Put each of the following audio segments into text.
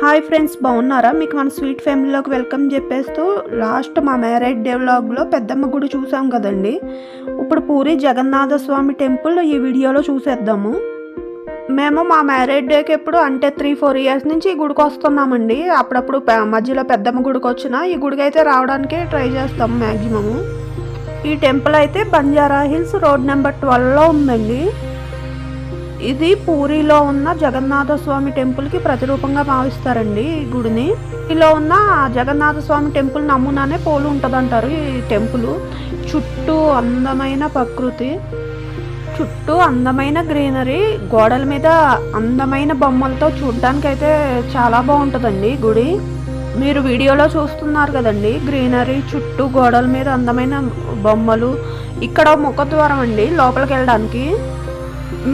Hi friends బాగున్నారా? మీకు మన స్వీట్ ఫ్యామిలీలోకి వెల్కమ్ చెప్పేస్తూ లాస్ట్ మా మ్యారేజ్ డే వ్లాగ్లో పెద్దమ్మ గుడి చూసాం కదండి. ఇప్పుడు పూరి జగన్నాథ స్వామి టెంపుల్ ఈ వీడియోలో చూసేద్దాము. మేము మా మ్యారేజ్ డేకి ఎప్పుడు అంటే త్రీ ఫోర్ ఇయర్స్ నుంచి ఈ గుడికి వస్తున్నామండి. అప్పుడప్పుడు మధ్యలో పెద్దమ్మ గుడికి వచ్చినా ఈ గుడికి అయితే రావడానికి ట్రై చేస్తాము మ్యాక్సిమము ఈ టెంపుల్ అయితే బంజారా హిల్స్ రోడ్ నెంబర్ ట్వెల్వ్లో ఉందండి. ఇది పూరిలో ఉన్న జగన్నాథ స్వామి టెంపుల్కి ప్రతిరూపంగా భావిస్తారండి ఈ గుడిని. ఇలా ఉన్న జగన్నాథ స్వామి టెంపుల్ నమూనానే పోలు ఉంటుందంటారు ఈ టెంపుల్. చుట్టూ అందమైన ప్రకృతి చుట్టూ అందమైన గ్రీనరీ గోడల మీద అందమైన బొమ్మలతో చూడడానికి అయితే చాలా బాగుంటుందండి గుడి. మీరు వీడియోలో చూస్తున్నారు కదండి గ్రీనరీ చుట్టూ గోడల మీద అందమైన బొమ్మలు. ఇక్కడ ముఖద్వారం అండి లోపలికి వెళ్ళడానికి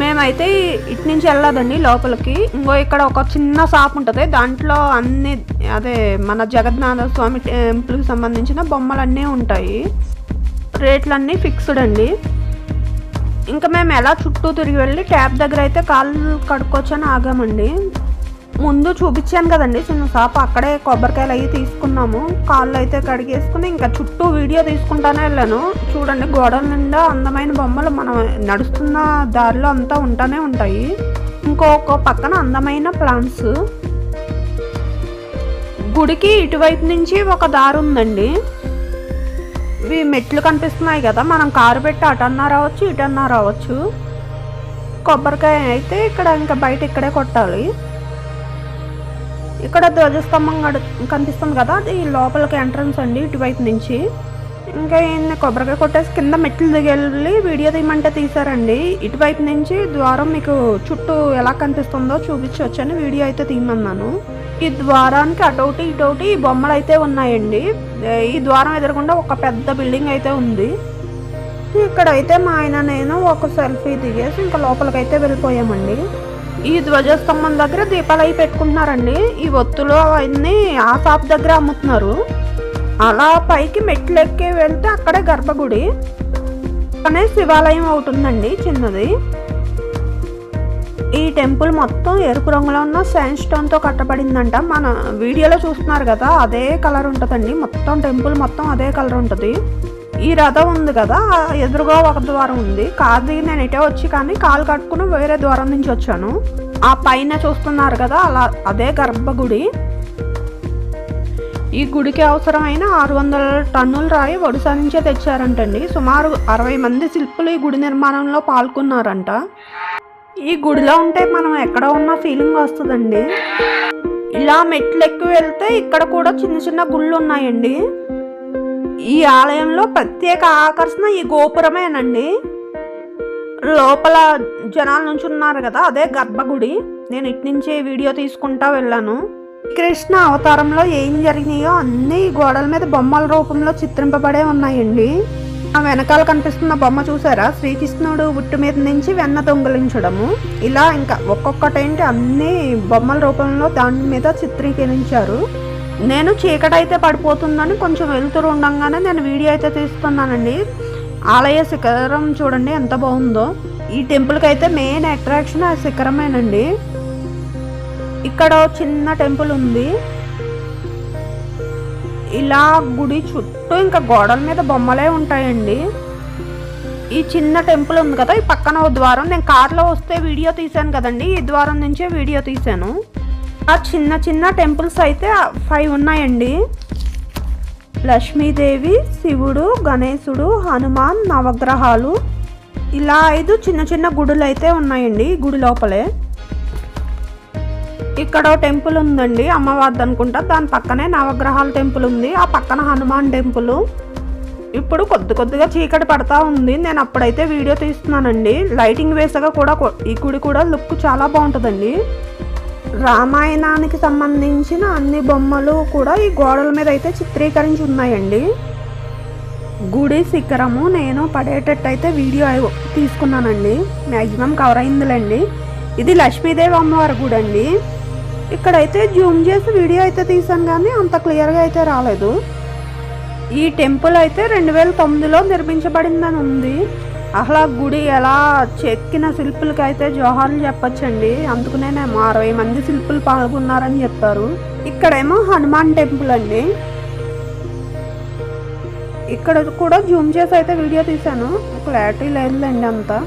మేమైతే ఇటు నుంచి వెళ్ళదండి లోపలికి. ఇంకో ఇక్కడ ఒక చిన్న షాప్ ఉంటుంది దాంట్లో అన్ని అదే మన జగన్నాథ స్వామి టెంపుల్కి సంబంధించిన బొమ్మలన్నీ ఉంటాయి. రేట్లన్నీ ఫిక్స్డ్ అండి. ఇంకా మేము ఎలా చుట్టూ తిరిగి వెళ్ళి ట్యాప్ దగ్గర అయితే కాళ్ళు కడుక్కొచ్చని ఆగామండి. ముందు చూపించాను కదండి చిన్న షాప్. అక్కడే కొబ్బరికాయలు అవి తీసుకున్నాము. కాళ్ళు అయితే కడిగేసుకుని ఇంకా చుట్టూ వీడియో తీసుకుంటానే వెళ్ళాను. చూడండి గోడల నిండా అందమైన బొమ్మలు మనం నడుస్తున్న దారిలో అంతా ఉంటానే ఉంటాయి. ఇంకొక పక్కన అందమైన ప్లాంట్స్. గుడికి ఇటువైపు నుంచి ఒక దారి ఉందండి. ఇవి మెట్లు కనిపిస్తున్నాయి కదా మనం కారు పెట్టి అటన్నా రావచ్చు ఇటన్నా రావచ్చు. కొబ్బరికాయ అయితే ఇక్కడ ఇంకా బయట ఇక్కడే కొట్టాలి. ఇక్కడ ధ్వజస్తంభం కనిపిస్తుంది కదా అది లోపలికి ఎంట్రన్స్ అండి ఇటువైపు నుంచి. ఇంకా ఈయన కొబ్బరికాయ కొట్టేసి కింద మెట్లు దిగెళ్ళి వీడియో తీయమంటే తీశారండి. ఇటువైపు నుంచి ద్వారం మీకు చుట్టూ ఎలా కనిపిస్తుందో చూపించవచ్చని వీడియో అయితే తీయమన్నాను. ఈ ద్వారానికి అటోటి ఇటోటి బొమ్మలు అయితే ఉన్నాయండి ఈ ద్వారం ఎదురకుండా ఒక పెద్ద బిల్డింగ్ అయితే ఉంది. ఇక్కడైతే మా ఆయన నేను ఒక సెల్ఫీ దిగేసి ఇంకా లోపలికైతే వెళ్ళిపోయామండి. ఈ ధ్వజస్తంభం దగ్గర దీపాలు అవి పెట్టుకుంటున్నారండి. ఈ ఒత్తులు అవన్నీ ఆ షాప్ దగ్గర అమ్ముతున్నారు. అలా పైకి మెట్లు ఎక్కి వెళ్తే అక్కడే గర్భగుడి అనే శివాలయం అవుతుందండి చిన్నది. ఈ టెంపుల్ మొత్తం ఎరుపు రంగులో ఉన్న శాండ్ కట్టబడిందంట. మన వీడియోలో చూస్తున్నారు కదా అదే కలర్ ఉంటుందండి. మొత్తం టెంపుల్ మొత్తం అదే కలర్ ఉంటుంది. ఈ రథం ఉంది కదా ఎదురుగా ఒక ద్వారం ఉంది. కాదు నేను ఇటే వచ్చి కానీ కాలు కట్టుకుని వేరే ద్వారం నుంచి వచ్చాను. ఆ పైన చూస్తున్నారు కదా అలా అదే గర్భగుడి. ఈ గుడికి అవసరమైన ఆరు వందల టన్నుల రాయి ఒడిశా నుంచే తెచ్చారంటండి. సుమారు అరవై మంది శిల్పులు ఈ గుడి నిర్మాణంలో పాల్గొన్నారంట. ఈ గుడిలో ఉంటే మనం ఎక్కడ ఉన్న ఫీలింగ్ వస్తుందండి. ఇలా మెట్లు ఎక్కి వెళ్తే ఇక్కడ కూడా చిన్న చిన్న గుళ్ళు ఉన్నాయండి. ఈ ఆలయంలో ప్రత్యేక ఆకర్షణ ఈ గోపురమేనండి. లోపల జనాల నుంచి ఉన్నారు కదా అదే గర్భగుడి. నేను ఇటు నుంచి వీడియో తీసుకుంటా వెళ్ళాను. కృష్ణ అవతారంలో ఏం జరిగినాయో అన్ని గోడల మీద బొమ్మల రూపంలో చిత్రింపబడే ఉన్నాయండి. ఆ వెనకాల కనిపిస్తున్న బొమ్మ చూసారా? శ్రీకృష్ణుడు ఉట్టు మీద నుంచి వెన్న దొంగలించడము. ఇలా ఇంకా ఒక్కొక్కటేంటి అన్ని బొమ్మల రూపంలో దాని మీద చిత్రీకరించారు. నేను చీకటి అయితే పడిపోతుందని కొంచెం వెలుతురు ఉండగానే నేను వీడియో అయితే తీస్తున్నానండి. ఆలయ శిఖరం చూడండి ఎంత బాగుందో. ఈ టెంపుల్కి అయితే మెయిన్ అట్రాక్షన్ ఆ శిఖరమేనండి. ఇక్కడ చిన్న టెంపుల్ ఉంది. ఇలా గుడి చుట్టూ ఇంకా గోడల మీద బొమ్మలే ఉంటాయండి. ఈ చిన్న టెంపుల్ ఉంది కదా ఈ పక్కన ఓ ద్వారం. నేను కార్లో వస్తే వీడియో తీశాను కదండి ఈ ద్వారం నుంచే వీడియో తీశాను. ఆ చిన్న చిన్న టెంపుల్స్ అయితే ఫైవ్ ఉన్నాయండి. లక్ష్మీదేవి శివుడు గణేశుడు హనుమాన్ నవగ్రహాలు. ఇలా ఐదు చిన్న చిన్న గుడులు అయితే ఉన్నాయండి గుడి లోపలే. ఇక్కడ టెంపుల్ ఉందండి అమ్మవారిది అనుకుంటా. దాని పక్కనే నవగ్రహాల టెంపుల్ ఉంది ఆ పక్కన హనుమాన్ టెంపుల్. ఇప్పుడు కొద్ది కొద్దిగా చీకటి పడతా ఉంది. నేను అప్పుడైతే వీడియో తీస్తున్నానండి. లైటింగ్ వేసగా కూడా ఈ గుడి కూడా లుక్ చాలా బాగుంటుందండి. రామాయణానికి సంబంధించిన అన్ని బొమ్మలు కూడా ఈ గోడల మీద అయితే చిత్రీకరించి ఉన్నాయండి. గుడి శిఖరము నేను పడేటట్టు అయితే వీడియో తీసుకున్నానండి. మ్యాక్సిమం కవర్ అయిందిలేండి. ఇది లక్ష్మీదేవి అమ్మవారి గుడి అండి. ఇక్కడైతే జూమ్ చేసి వీడియో అయితే తీసాను కానీ అంత క్లియర్గా అయితే రాలేదు. ఈ టెంపుల్ అయితే రెండు వేల తొమ్మిదిలో నిర్మించబడిందని ఉంది. అసలు గుడి ఎలా చెక్కిన శిల్పులకి అయితే జోహార్లు చెప్పచ్చండి. అందుకునేనేమో అరవై మంది శిల్పులు పాల్గొన్నారని చెప్పారు. ఇక్కడేమో హనుమాన్ టెంపుల్ అండి. ఇక్కడ కూడా జూమ్ చేసి అయితే వీడియో తీశాను. క్లారిటీ లేదులేండి అంతా.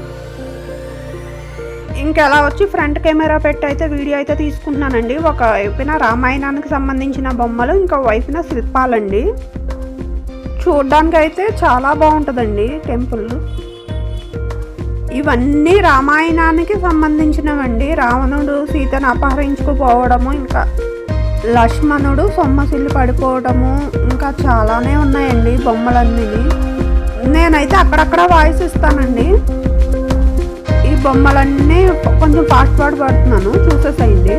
ఇంకెలా వచ్చి ఫ్రంట్ కెమెరా పెట్టి అయితే వీడియో అయితే తీసుకుంటున్నానండి. ఒక వైపున రామాయణానికి సంబంధించిన బొమ్మలు ఇంకో వైపున శిల్పాలండి. చూడ్డానికి అయితే చాలా బాగుంటుందండి టెంపుల్. ఇవన్నీ రామాయణానికి సంబంధించినవండి. రావణుడు సీతను అపహరించుకుపోవడము ఇంకా లక్ష్మణుడు సొమ్మసిల్లు పడిపోవడము ఇంకా చాలానే ఉన్నాయండి బొమ్మలన్నీ. నేనైతే అక్కడక్కడ వాయిస్ ఇస్తానండి. ఈ బొమ్మలన్నీ కొంచెం ఫాస్ట్ ఫాస్ట్ పడుతున్నాను చూసేసేయండి.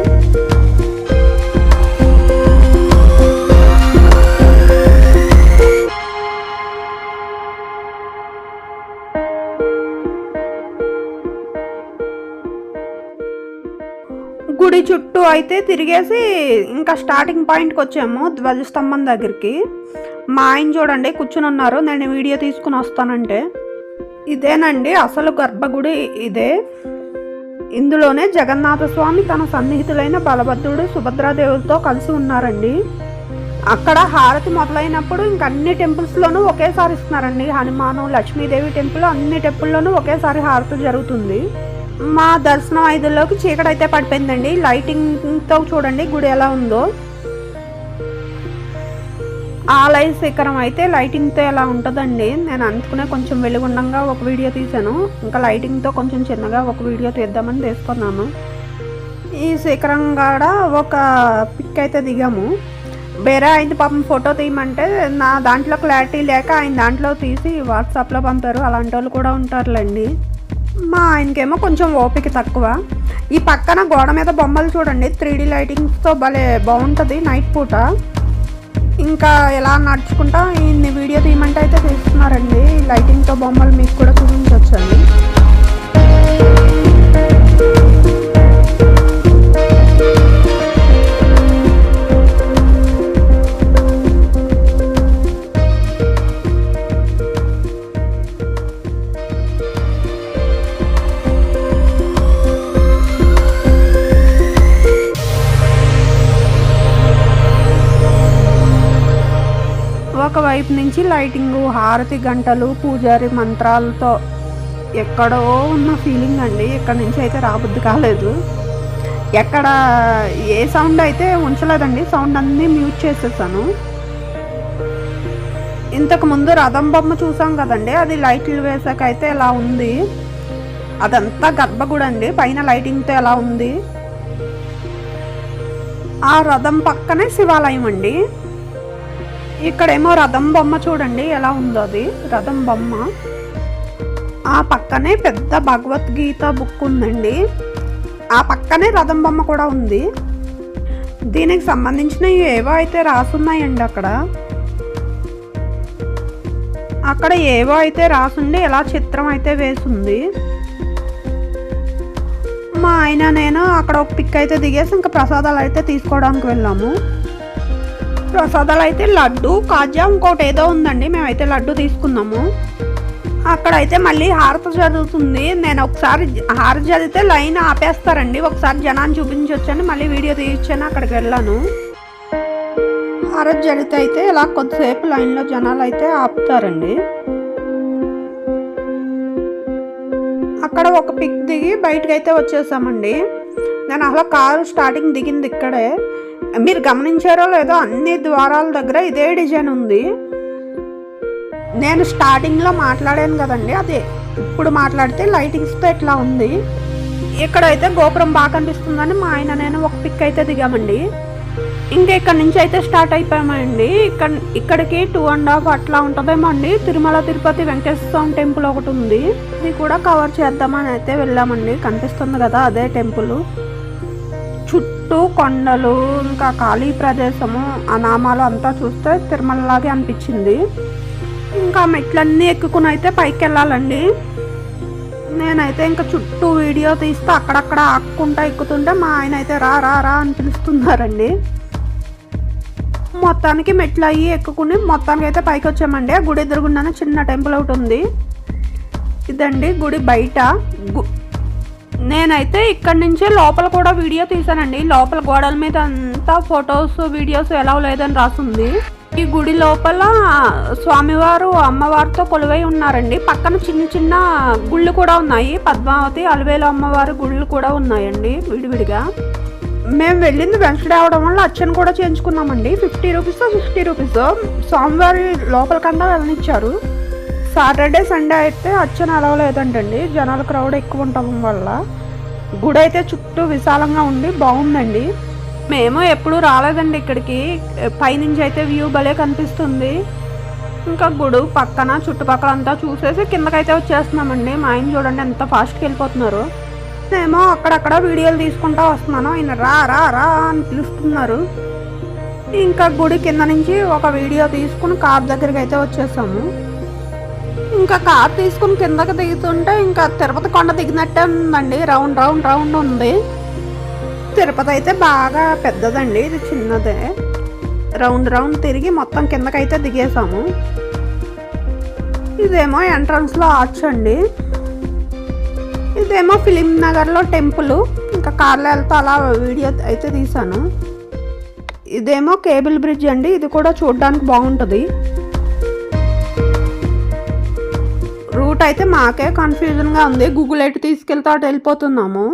గుడి చుట్టూ అయితే తిరిగేసి ఇంకా స్టార్టింగ్ పాయింట్కి వచ్చాము ధ్వజస్తంభం దగ్గరికి. మా ఆయన చూడండి కూర్చుని ఉన్నారు. నేను వీడియో తీసుకుని వస్తానంటే. ఇదేనండి అసలు గర్భగుడి ఇదే. ఇందులోనే జగన్నాథ స్వామి తన సన్నిహితులైన బలభద్రుడు సుభద్రాదేవులతో కలిసి ఉన్నారండి. అక్కడ హారతి మొదలైనప్పుడు ఇంక అన్ని టెంపుల్స్లోనూ ఒకేసారి ఇస్తున్నారండి. హనుమాను లక్ష్మీదేవి టెంపుల్ అన్ని టెంపుల్లోనూ ఒకేసారి హారతి జరుగుతుంది. మా దర్శనం ఐదులోకి చీకటి అయితే పడిపోయిందండి. లైటింగ్తో చూడండి గుడి ఎలా ఉందో. ఆలయ శిఖరం అయితే లైటింగ్తో ఎలా ఉంటుందండి? నేను అందుకునే కొంచెం వెలుగుండంగా ఒక వీడియో తీశాను. ఇంకా లైటింగ్తో కొంచెం చిన్నగా ఒక వీడియో తీద్దామని తీసుకున్నాను ఈ శిఖరం కాడ ఒక పిక్ అయితే దిగాము. వేరే ఆయన పాపం ఫోటో తీయమంటే నా దాంట్లో క్లారిటీ లేక ఆయన దాంట్లో తీసి వాట్సాప్లో పంపారు. అలాంటి వాళ్ళు కూడా ఉంటారులేండి. మా ఆయనకేమో కొంచెం ఓపిక తక్కువ. ఈ పక్కన గోడ మీద బొమ్మలు చూడండి. త్రీ డీ లైటింగ్స్తో భలే బాగుంటుంది నైట్ పూట. ఇంకా ఎలా నడుచుకుంటా ఈ వీడియో తీయమంటే అయితే తీస్తున్నారండి. లైటింగ్తో బొమ్మలు మీకు కూడా చూపించవచ్చండి ఒకవైపు నుంచి లైటింగు హారతి గంటలు పూజారి మంత్రాలతో ఎక్కడో ఉన్న ఫీలింగ్ అండి. ఇక్కడ నుంచి అయితే రాబుద్ది కాలేదు. ఎక్కడ ఏ సౌండ్ అయితే ఉంచలేదండి. సౌండ్ అన్నీ మ్యూట్ చేసేసాను. ఇంతకు ముందు రథం బొమ్మ చూసాం కదండి. అది లైట్లు వేసాక అయితే ఎలా ఉంది? అదంతా గర్భగుడండి పైన లైటింగ్తో ఎలా ఉంది? ఆ రథం పక్కనే శివాలయం అండి. ఇక్కడేమో రథం బొమ్మ చూడండి ఎలా ఉందో అది. రథం బొమ్మ. ఆ పక్కనే పెద్ద భగవద్గీత బుక్ ఉందండి. ఆ పక్కనే రథం బొమ్మ కూడా ఉంది. దీనికి సంబంధించిన ఏవో అయితే రాసున్నాయండి అక్కడ. అక్కడ ఏవో అయితే రాసుండి ఎలా చిత్రం అయితే వేసింది. మా ఆయన నేను అక్కడ ఒక పిక్ అయితే దిగేసి ఇంకా ప్రసాదాలు అయితే తీసుకోవడానికి వెళ్ళాము. ప్రసాదాలు అయితే లడ్డు కాజా ఇంకోటి ఏదో ఉందండి. మేమైతే లడ్డు తీసుకున్నాము. అక్కడైతే మళ్ళీ హారతి జరుగుతుంది. నేను ఒకసారి హారతి చదివితే లైన్ ఆపేస్తారండి. ఒకసారి జనాన్ని చూపించొచ్చని మళ్ళీ వీడియో తీయొచ్చని అక్కడికి వెళ్ళాను. హారతి జరిగితే అయితే ఇలా కొద్దిసేపు లైన్లో జనాలు అయితే ఆపుతారండి. అక్కడ ఒక పిక్ దిగి బయటకు అయితే వచ్చేసామండి. నేను అసలు కారు స్టార్టింగ్ దిగింది ఇక్కడే. మీరు గమనించారో లేదో అన్ని ద్వారాల దగ్గర ఇదే డిజైన్ ఉంది. నేను స్టార్టింగ్లో మాట్లాడాను కదండి అదే ఇప్పుడు మాట్లాడితే లైటింగ్స్తో ఇట్లా ఉంది? ఇక్కడైతే గోపురం బాగా కనిపిస్తుందని మా ఆయన నేను ఒక పిక్ అయితే దిగామండి. ఇంకా ఇక్కడ నుంచి అయితే స్టార్ట్ అయిపోయామండి. ఇక్కడ ఇక్కడికి టూ అండ్ హాఫ్ అట్లా ఉంటుందేమో అండి తిరుమల తిరుపతి వెంకటేశ్వర స్వామి టెంపుల్ ఒకటి ఉంది. ఇది కూడా కవర్ చేద్దామని అయితే వెళ్ళామండి. కనిపిస్తుంది కదా అదే టెంపుల్. చుట్టూ కొండలు ఇంకా ఖాళీ ప్రదేశము అనామాలు అంతా చూస్తే తిరుమలలాగే అనిపించింది. ఇంకా మెట్లన్నీ ఎక్కుకుని అయితే పైకి వెళ్ళాలండి నేనైతే ఇంకా చుట్టూ వీడియో తీస్తే అక్కడక్కడ ఆక్కుంటా ఎక్కుతుంటే మా ఆయన అయితే రా రా రా అని పిలుస్తున్నారండి. మొత్తానికి మెట్లు అయ్యి ఎక్కుకుని మొత్తానికి అయితే పైకి వచ్చామండి గుడి ఎదురుగుండానే చిన్న టెంపుల్ ఒకటి ఉంది. ఇదండి గుడి బయట. గు- నేనైతే ఇక్కడ నుంచే లోపల కూడా వీడియో తీసానండి లోపల గోడల మీద అంతా ఫొటోస్ వీడియోస్ ఎలా లేదని రాసింది. ఈ గుడి లోపల స్వామివారు అమ్మవారితో కొలువై ఉన్నారండి. పక్కన చిన్న చిన్న గుళ్ళు కూడా ఉన్నాయి. పద్మావతి అలవేలు అమ్మవారి గుళ్ళు కూడా ఉన్నాయండి విడివిడిగా. మేము వెళ్ళింది వెంకట అవడం వల్ల అచ్చను కూడా చేయించుకున్నామండి. ఫిఫ్టీ రూపీస్ ఫిఫ్టీ రూపీస్ స్వామివారి లోపలికన్నా వెళ్ళనిచ్చారు. సాటర్డే సండే అయితే అచ్చన అలవలేదంటండి. జనాల క్రౌడ్ ఎక్కువ ఉండటం వల్ల. గుడి అయితే చుట్టూ విశాలంగా ఉండి బాగుందండి. మేము ఎప్పుడు రాలేదండి ఇక్కడికి. పైనుంచి అయితే వ్యూ భలే కనిపిస్తుంది. ఇంకా గుడి పక్కన చుట్టుపక్కల అంతా చూసేసి కిందకైతే వచ్చేస్తున్నామండి. మా ఆయన చూడండి ఎంత ఫాస్ట్కి వెళ్ళిపోతున్నారు. నేనేమో అక్కడక్కడ వీడియోలు తీసుకుంటా వస్తున్నాను. ఆయన రా రా రా అని పిలుస్తున్నారు. ఇంకా గుడి కింద నుంచి ఒక వీడియో తీసుకుని కార్ దగ్గరికి అయితే వచ్చేసాము. ఇంకా కార్ తీసుకుని కిందకి దిగుతుంటే ఇంకా తిరుపతి కొండ దిగినట్టే ఉందండి. రౌండ్ రౌండ్ రౌండ్ ఉంది. తిరుపతి అయితే బాగా పెద్దదండి. ఇది చిన్నదే. రౌండ్ రౌండ్ తిరిగి మొత్తం కిందకైతే దిగేసాము ఇదేమో ఎంట్రన్స్లో ఆర్చ్ అండి. ఇదేమో ఫిలిం నగర్లో టెంపుల్. ఇంకా కార్లో వెళ్తూ అలా వీడియో అయితే తీశాను. ఇదేమో కేబుల్ బ్రిడ్జ్ అండి. ఇది కూడా చూడడానికి బాగుంటుంది. రూట్ అయితే మాకే కన్ఫ్యూజన్గా ఉంది. గూగుల్ ఎటు తీసుకెళ్తే అటు వెళ్ళిపోతున్నాము.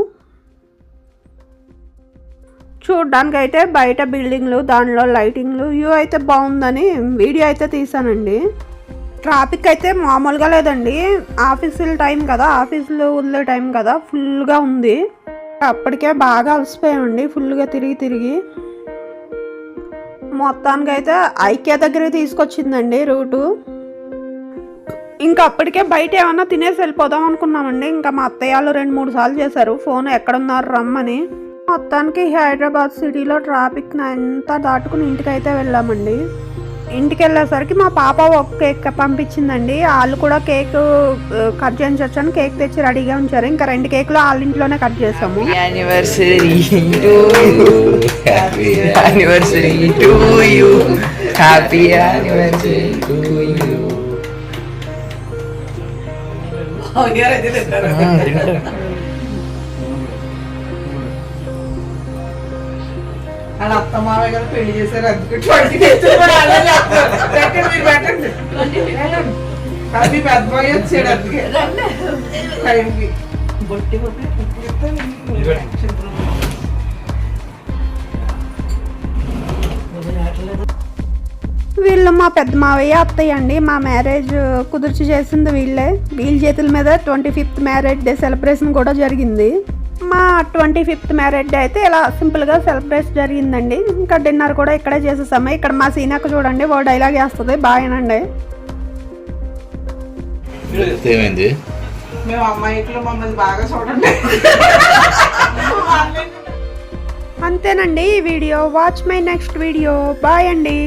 చూడడానికి అయితే బయట బిల్డింగ్లు దానిలో లైటింగ్లు వ్యూ అయితే బాగుందని వీడియో అయితే తీసానండి ట్రాఫిక్ అయితే మామూలుగా లేదండి. ఆఫీసుల టైం కదా. ఆఫీసులు వదిలే టైం కదా. ఫుల్గా ఉంది. అప్పటికే బాగా అలసిపోయామండి. ఫుల్గా తిరిగి తిరిగి. మొత్తానికి అయితే ఐక్య దగ్గర తీసుకొచ్చిందండి రూటు. ఇంకా అప్పటికే బయట ఏమన్నా తినేసి వెళ్ళిపోదాం అనుకున్నామండి. ఇంకా మా అత్తయ్య వాళ్ళు రెండు మూడు సార్లు చేశారు. ఫోన్ ఎక్కడున్నారు రమ్మని. మొత్తానికి హైదరాబాద్ సిటీలో ట్రాఫిక్ అంతా దాటుకుని ఇంటికి అయితే వెళ్ళామండి. ఇంటికి వెళ్ళేసరికి మా పాప ఒక కేక్ పంపించిందండి. వాళ్ళు కూడా కేక్ కట్ చేయించొచ్చని కేక్ తెచ్చి రెడీగా ఉంచారు. ఇంకా రెండు కేకులు వాళ్ళ ఇంట్లోనే కట్ చేసాము anniversary to you. వాళ్ళ అత్త మామయ్య గారు పెళ్ళి చేశారు అందుకే ట్వంటీ మరి అలా. పెట్టండి వచ్చాడు అందుకే. టైంకి. వీళ్ళు మా పెద్ద మావయ్య అత్తయ్య అండి. మా మ్యారేజ్ కుదిర్చి చేసింది వీళ్ళే. వీళ్ళ చేతుల మీద twenty fifth marriage day celebration కూడా జరిగింది. మా ట్వంటీ ఫిఫ్త్ మ్యారేజ్ డే అయితే ఇలా సింపుల్గా సెలబ్రేషన్ జరిగిందండి. ఇంకా డిన్నర్ కూడా ఇక్కడే చేసేసాము. ఇక్కడ మా సీనక్క చూడండి ఓ డైలాగ్ వేస్తుంది బాగానండి ఏమైంది? మేము అమ్మాయికులు మమ్మల్ని బాగా చూడండి. అంతేనండి ఈ video. Watch my next video bye అండి.